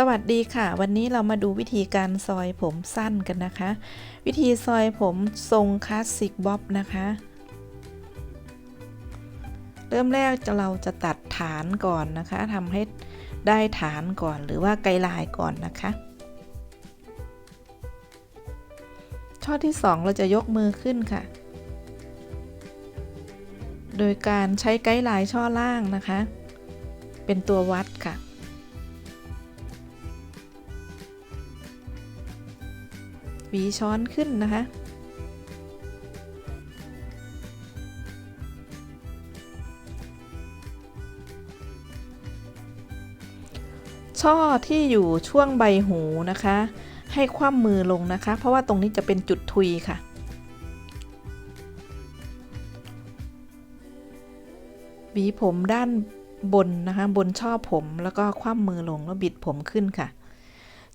สวัสดีค่ะ วันนี้เรามาดูวิธีการซอยผมสั้นกันนะคะ วิธีซอยผมทรงคลาสสิกบ๊อบนะคะ เริ่มแรกเราจะตัดฐานก่อนนะคะทำให้ได้ฐานก่อนหรือว่าไกด์ลน์ก่อนนะคะ ช่อที่ 2 เราจะยกมือขึ้นค่ะ โดยการใช้ไกด์ไลน์ช่อล่างนะคะ เป็นตัววัดค่ะ วีช้อนขึ้นนะคะ ช่อที่อยู่ช่วงใบหูนะคะ ให้คว่ำมือลงนะคะ เพราะว่าตรงนี้จะเป็นจุดทุยค่ะหวีผมด้านบนนะคะ บนช่อผมแล้วก็คว่ำมือลงแล้วบิดผมขึ้นค่ะ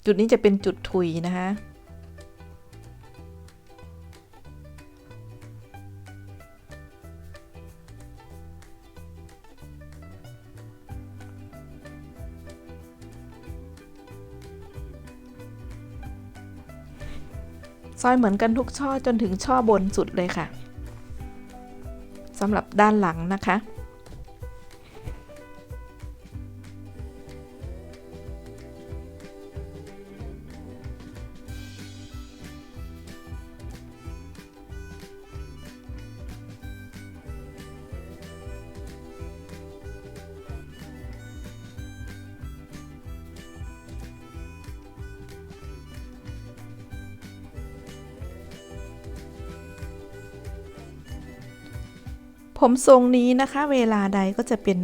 จุดนี้จะเป็นจุดทุยนะคะ ซอยเหมือนกันทุกช่อจนถึงช่อบนสุดเลยค่ะสำหรับด้านหลังนะคะ ผมทรงนี้นะคะ เวลาใดก็จะเป็น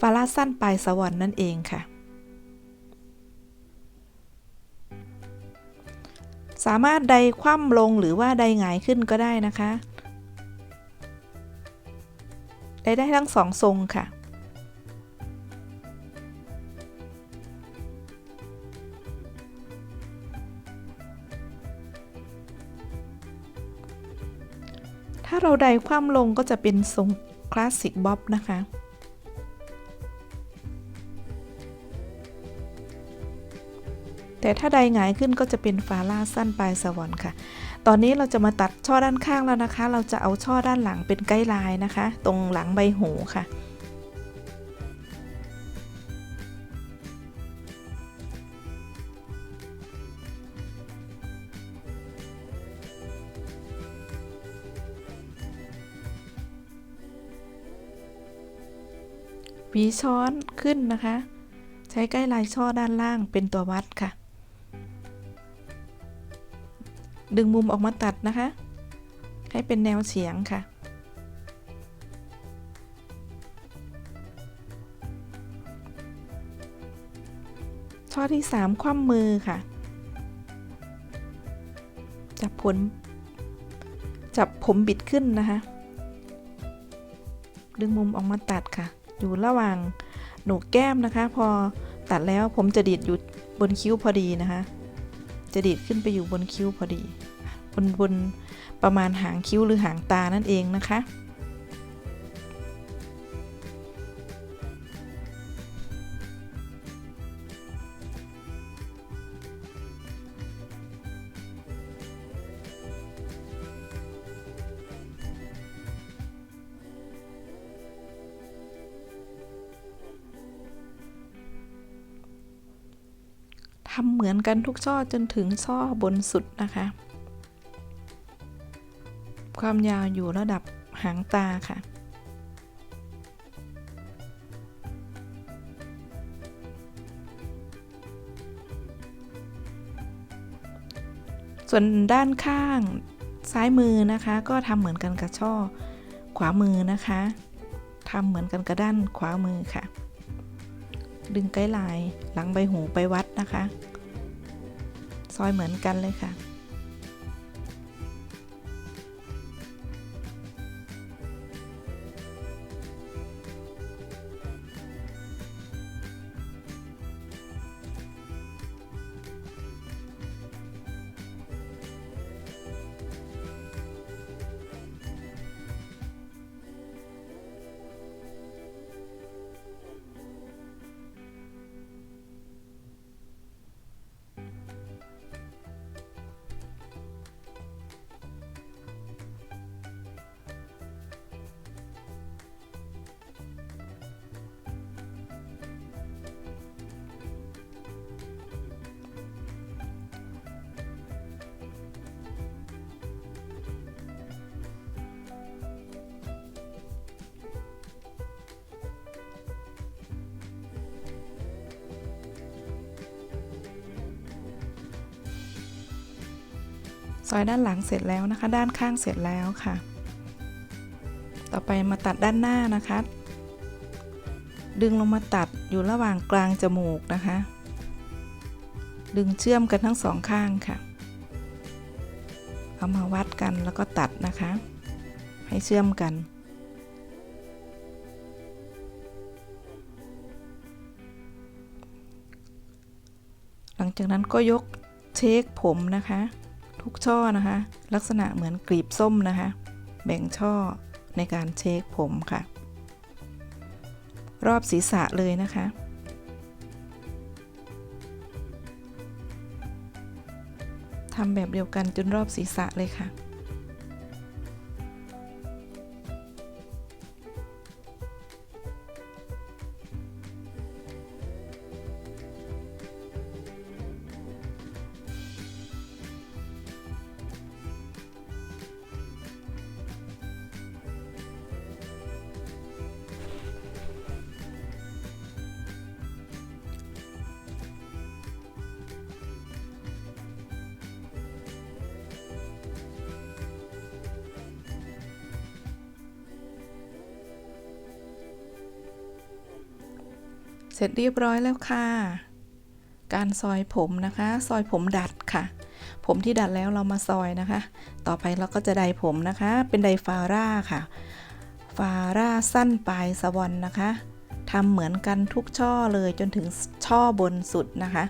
ฟาราสั้นปลายสวรรค์นั่นเองค่ะ สามารถใดคว่ำลงหรือว่าใดหงายขึ้นก็ได้นะคะ ไดได้ทั้งสองทรงค่ะ เราใดความลงก็จะเป็นทรงคลาสสิกบ๊อบนะคะ แต่ถ้าใดหงายขึ้นก็จะเป็นฟาล่าสั้นปลายสวรรค์ค่ะ ตอนนี้เราจะมาตัดช่อด้านข้างแล้วนะคะ เราจะเอาช่อด้านหลังเป็นไกด์ไลน์นะคะ ตรงหลังใบหูค่ะ หวีช้อนขึ้นนะคะ ใช้ใกล้ลายช่อด้านล่างเป็นตัววัดค่ะ ดึงมุมออกมาตัดนะคะ ให้เป็นแนวเฉียงค่ะ ช่อที่ 3 คว่ำมือค่ะ จับผลจับผมบิดขึ้นนะคะ ดึงมุมออกมาตัดค่ะ อยู่ระหว่างหนูแก้มนะคะ พอตัดแล้วผมจะดีดอยู่บนคิ้วพอดีนะคะ จะดีดขึ้นไปอยู่บนคิ้วพอดี บนบนประมาณหางคิ้วหรือหางตานั่นเองนะคะ ทำเหมือนกันทุกช่อจนถึงช่อบนสุดนะคะ ความยาวอยู่ระดับหางตาค่ะ ส่วนด้านข้างซ้ายมือนะคะ ก็ทำเหมือนกันกับช่อขวามือนะคะทำเหมือนกันกับด้านขวามือค่ะ ดึงไกด์ไลน์หลังใบหูไปวัดนะคะ ซอยเหมือนกันเลยค่ะ ซอยด้านหลังเสร็จแล้วนะคะ ด้านข้างเสร็จแล้วค่ะ ต่อไปมาตัดด้านหน้านะคะ ดึงลงมาตัดอยู่ระหว่างกลางจมูกนะคะ ดึงเชื่อมกันทั้งสองข้างค่ะ เอามาวัดกันแล้วก็ตัดนะคะ ให้เชื่อมกันหลังจากนั้นก็ยกเช็คผมนะคะ ทุกช่อนะคะ ลักษณะเหมือนกลีบส้มนะคะ แบ่งช่อในการเช็คผมค่ะ รอบศีรษะเลยนะคะ ทำแบบเดียวกันจนรอบศีรษะเลยค่ะ ร็จเรียบร้อยแล้วค่ะ การซอยผมนะคะ ซอยผมดัดค่ะ ผมที่ดัดแล้วเรามาซอยนะคะ ต่อไปเราก็จะไดผมนะคะ เป็นไดฟาร่าค่ะ ฟาร่าสั้นปลายสวอนนะคะทำเหมือนกันทุกช่อเลยจนถึงช่อบนสุดนะคะ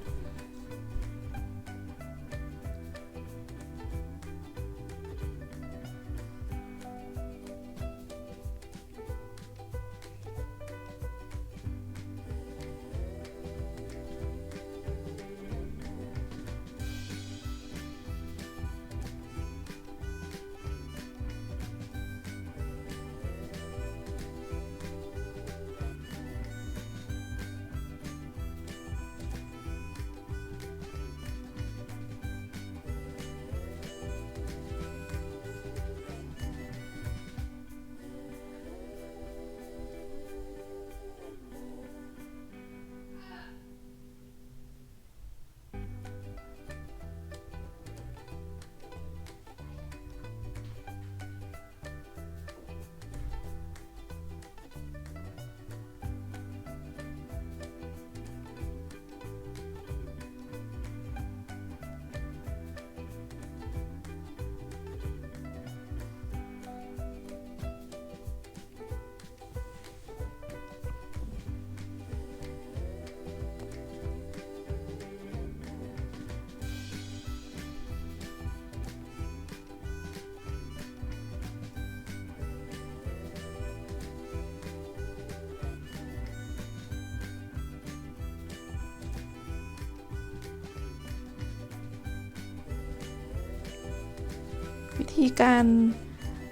ธีการ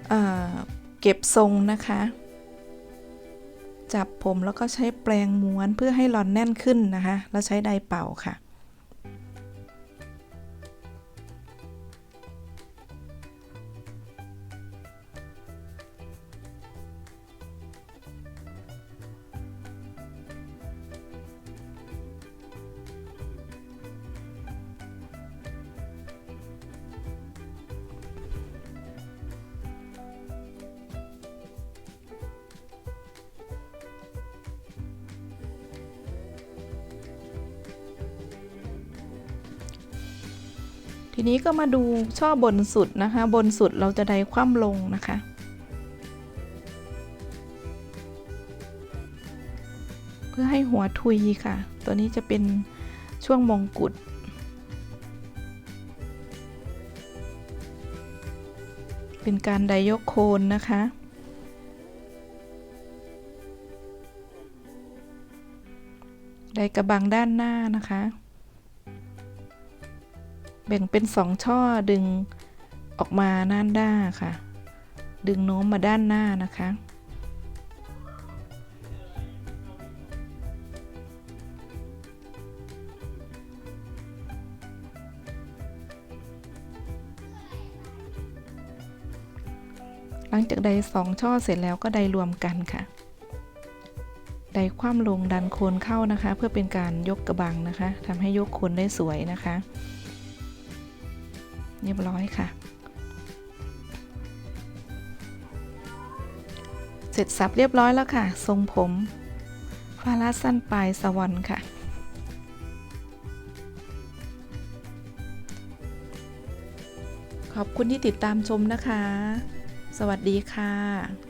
เอ่อเก็บทรงนะคะ จับผมแล้วก็ใช้แปรงม้วนเพื่อให้หลอนแน่นขึ้นนะคะ แล้วใช้ไดเป่าค่ะ ทีนี้ก็มาดูช่อบนสุดนะคะ บนสุดเราจะไดคว่ำลงนะคะ เพื่อให้หัวทุยค่ะ ตัวนี้จะเป็นช่วงมงกุฎเป็นการไดยกโคนนะคะไดกระบังด้านหน้านะคะ แบ่งเป็นสองช่อดึงออกมาด้านหน้าค่ะ ดึงโน้มมาด้านหน้านะคะ หลังจากใดสองช่อเสร็จแล้วก็ใดรวมกันค่ะ ใดคว่ำลงดันโคนเข้านะคะ เพื่อเป็นการยกกระบังนะคะทำให้ยกโคนได้สวยนะคะ เรียบร้อยค่ะ เสร็จสับเรียบร้อยแล้วค่ะ ทรงผมฟาราสั้นปลายสวรรค์ค่ะ ขอบคุณที่ติดตามชมนะคะ สวัสดีค่ะ